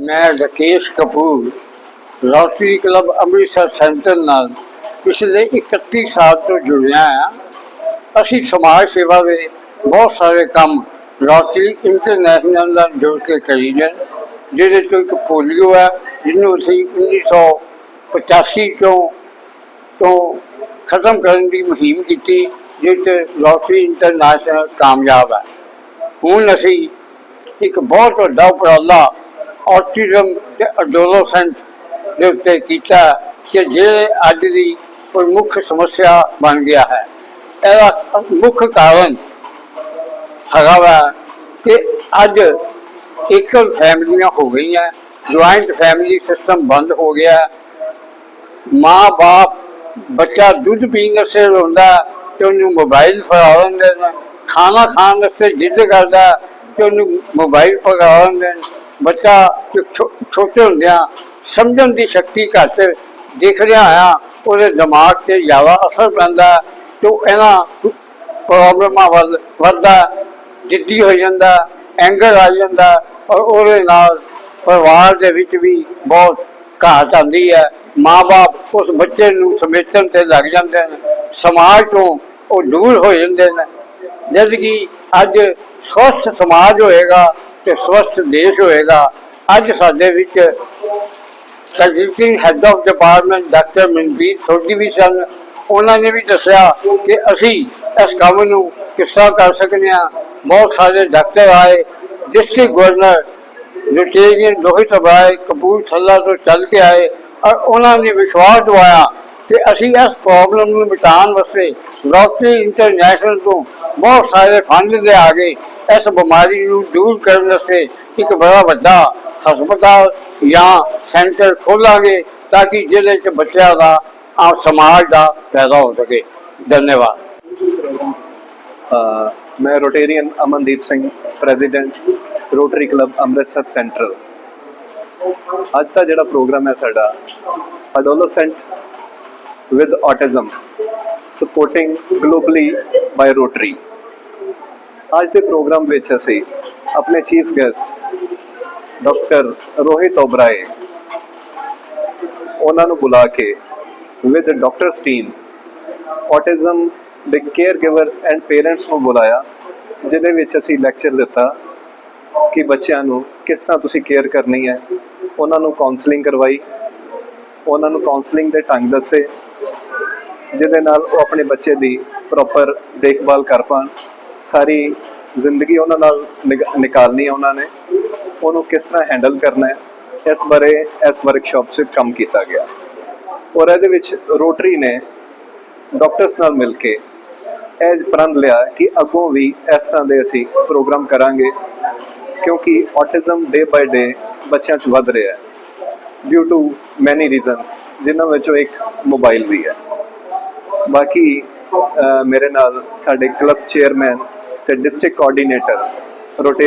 ਮੈਂ Rakesh Kapoor Rotary Club Amritsar centre ਨਾਲ ਪਿਛਲੇ 31 ਸਾਲ ਤੋਂ ਜੁੜਿਆ ਹਾਂ। ਅਸੀਂ ਸਮਾਜ ਸੇਵਾ ਦੇ ਬਹੁਤ ਸਾਰੇ ਕੰਮ ਰੋਟਰੀ ਇੰਟਰਨੈਸ਼ਨਲ ਨਾਲ ਜੁੜ ਕੇ ਕਰੀਦੇ ਨੇ ਜਿਹਦੇ ਤੋਂ ਇੱਕ ਪੋਲੀਓ ਹੈ, ਜਿਹਨੂੰ ਅਸੀਂ 1985 ਤੋਂ ਤੋਂ ਖਤਮ ਕਰਨ ਦੀ ਮੁਹਿੰਮ ਕੀਤੀ ਜਿਸ ਤੇ ਰੋਟਰੀ ਇੰਟਰਨੈਸ਼ਨਲ ਕਾਮਯਾਬ ਹੈ। ਹੁਣ ਅਸੀਂ ਇੱਕ ਬਹੁਤ ਵੱਡਾ ਉਪਰਾਲਾ ਔਟਿਜ਼ਮ ਤੇ ਅਡੋਲੋਸੈਂਟ ਦੇ ਉੱਤੇ ਕੀਤਾ ਕਿ ਜਿਹੜੇ ਅੱਜ ਦੀ ਪ੍ਰਮੁੱਖ ਸਮੱਸਿਆ ਬਣ ਗਿਆ ਹੈ। ਇਹਦਾ ਮੁੱਖ ਕਾਰਨ ਹੈਗਾ ਵਾ ਕਿ ਅੱਜ ਇੱਕਲ ਫੈਮਲੀਆਂ ਹੋ ਗਈਆਂ ਜੁਆਇੰਟ ਫੈਮਿਲੀ ਸਿਸਟਮ ਬੰਦ ਹੋ ਗਿਆ। ਮਾਂ ਬਾਪ ਬੱਚਾ ਦੁੱਧ ਪੀਣ ਵਾਸਤੇ ਰੋਂਦਾ ਤੇ ਉਹਨੂੰ ਮੋਬਾਈਲ ਫੜਾ ਦਿੰਦੇ ਨੇ। ਖਾਣਾ ਖਾਣ ਵਾਸਤੇ ਜਿੱਦ ਕਰਦਾ ਤੇ ਉਹਨੂੰ ਮੋਬਾਈਲ ਫੜਾ ਦਿੰਦੇ ਨੇ। ਬੱਚਾ ਛੋਟੇ ਹੁੰਦਿਆਂ ਸਮਝਣ ਦੀ ਸ਼ਕਤੀ ਘੱਟ ਦੇਖ ਰਿਹਾ ਆ, ਉਹਦੇ ਦਿਮਾਗ ਤੇ ਜ਼ਿਆਦਾ ਅਸਰ ਪੈਂਦਾ ਤੇ ਉਹ ਇਹਨਾਂ ਪ੍ਰੋਬਲਮਾਂ ਵੱਲ ਵੱਧਦਾ ਜਿੱਦੀ ਹੋ ਜਾਂਦਾ ਐਂਗਰ ਆ ਜਾਂਦਾ ਔਰ ਉਹਦੇ ਨਾਲ ਪਰਿਵਾਰ ਦੇ ਵਿੱਚ ਵੀ ਬਹੁਤ ਘਾਟ ਆਉਂਦੀ ਹੈ। ਮਾਪੇ ਉਸ ਬੱਚੇ ਨੂੰ ਸਮੇਟਣ ਤੇ ਲੱਗ ਜਾਂਦੇ ਨੇ, ਸਮਾਜ ਤੋਂ ਉਹ ਦੂਰ ਹੋ ਜਾਂਦੇ ਨੇ। ਜਦ ਕਿ ਅੱਜ ਸਵਸਥ ਸਮਾਜ ਹੋਏਗਾ ਤੇ ਸਵਸਥ ਦੇਸ਼ ਹੋਏਗਾ। ਅੱਜ ਸਾਡੇ ਵਿੱਚ secretary head of department doctor Manjit Sodhi ਵੀ ਸਨ। ਉਹਨਾਂ ਨੇ ਵੀ ਦੱਸਿਆ ਕਿ ਅਸੀਂ ਇਸ ਕੰਮ ਨੂੰ ਕਿਸ ਤਰ੍ਹਾਂ ਕਰ ਸਕਦੇ ਹਾਂ ਬਹੁਤ ਸਾਰੇ ਡਾਕਟਰ ਆਏ ਡਿਸਟ੍ਰਿਕਟ ਗਵਰਨਰ ਲੁਟੇਰੀਅਨ ਲੋਹਿਤ ਅਬਾਈ ਕਪੂਰਥਲਾ ਤੋਂ ਚੱਲ ਕੇ ਆਏ ਔਰ ਉਹਨਾਂ ਨੇ ਵਿਸ਼ਵਾਸ ਦਿਵਾਇਆ ਕਿ ਅਸੀਂ ਇਸ ਪ੍ਰੋਬਲਮ ਨੂੰ ਮਿਟਾਉਣ ਵਾਸਤੇ ਰੋਟਰੀ ਇੰਟਰਨੈਸ਼ਨਲ ਤੋਂ ਬਹੁਤ ਸਾਰੇ ਫੰਡ ਦੇ ਆ ਗਏ। ਇਸ ਬਿਮਾਰੀ ਨੂੰ ਦੂਰ ਕਰਨ ਵਾਸਤੇ ਇੱਕ ਬੜਾ ਵੱਡਾ ਹਸਪਤਾਲ ਜਾਂ ਸੈਂਟਰ ਖੋਲਾਂਗੇ ਤਾਂ ਕਿ ਜਿਹਦੇ ਚ ਬੱਚਿਆਂ ਦਾ ਆ ਸਮਾਜ ਦਾ ਪੈਦਾ ਹੋ ਸਕੇ। ਧੰਨਵਾਦ। ਮੈਂ Rotarian Amandeep Singh, president, Rotary club Amritsar central. ਅੱਜ ਦਾ ਜਿਹੜਾ ਪ੍ਰੋਗਰਾਮ ਹੈ ਸਾਡਾ adolescent with autism supporting globally by Rotary ਅੱਜ ਦੇ ਪ੍ਰੋਗਰਾਮ ਵਿੱਚ ਅਸੀਂ ਆਪਣੇ chief guest doctor Rohit Oberoi ਉਹਨਾਂ ਨੂੰ ਬੁਲਾ ਕੇ ਵਿਦ ਡਾਕਟਰ ਸਟੀਨ ਔਟਿਜ਼ਮ ਦੇ ਕੇਅਰ ਗਿਵਰਸ ਐਂਡ ਪੇਰੈਂਟਸ ਨੂੰ ਬੁਲਾਇਆ ਜਿਹਦੇ ਵਿੱਚ ਅਸੀਂ ਲੈਕਚਰ ਦਿੱਤਾ ਕਿ ਬੱਚਿਆਂ ਨੂੰ ਕਿਸ ਤਰ੍ਹਾਂ ਤੁਸੀਂ ਕੇਅਰ ਕਰਨੀ ਹੈ ਉਹਨਾਂ ਨੂੰ ਕਾਉਂਸਲਿੰਗ ਕਰਵਾਈ ਉਹਨਾਂ ਨੂੰ ਕਾਉਂਸਲਿੰਗ ਦੇ ਢੰਗ ਦੱਸੇ ਜਿਹਦੇ ਨਾਲ ਉਹ ਆਪਣੇ ਬੱਚੇ ਦੀ ਪ੍ਰੋਪਰ ਦੇਖਭਾਲ ਕਰ ਪਾਣ। ਸਾਰੀ ਜ਼ਿੰਦਗੀ ਉਹਨਾਂ ਨਾਲ ਨਿਕ- ਨਿਕਾਲਣੀ ਹੈ ਉਹਨਾਂ ਨੇ। ਉਹਨੂੰ ਕਿਸ ਤਰ੍ਹਾਂ ਹੈਂਡਲ ਕਰਨਾ ਹੈ, ਇਸ ਬਾਰੇ ਇਸ ਵਰਕਸ਼ਾਪ 'ਚ ਕੰਮ ਕੀਤਾ ਗਿਆ। ਔਰ ਇਹਦੇ ਵਿੱਚ ਰੋਟਰੀ ਨੇ ਡਾਕਟਰਸ ਨਾਲ ਮਿਲ ਕੇ ਇਹ ਪ੍ਰਣ ਲਿਆ ਕਿ ਅੱਗੋਂ ਵੀ ਇਸ ਤਰ੍ਹਾਂ ਦੇ ਅਸੀਂ ਪ੍ਰੋਗਰਾਮ ਕਰਾਂਗੇ, ਕਿਉਂਕਿ ਆਟਿਜ਼ਮ ਡੇ ਬਾਈ ਡੇ ਬੱਚਿਆਂ 'ਚ ਵੱਧ ਰਿਹਾ ਹੈ ਡਿਊ ਟੂ ਮੈਨੀ ਰੀਜ਼ਨਸ ਜਿਨ੍ਹਾਂ ਵਿੱਚੋਂ ਇੱਕ ਮੋਬਾਈਲ ਵੀ ਹੈ। ਬਾਕੀ ਮੇਰੇ ਨਾਲ ਸਾਡੇ ਕਲੱਬ ਚੇਅਰਮੈਨ ਤੇ ਡਿਸਟ੍ਰਿਕਟ ਕੋਆਰਡੀਨੇਟਰ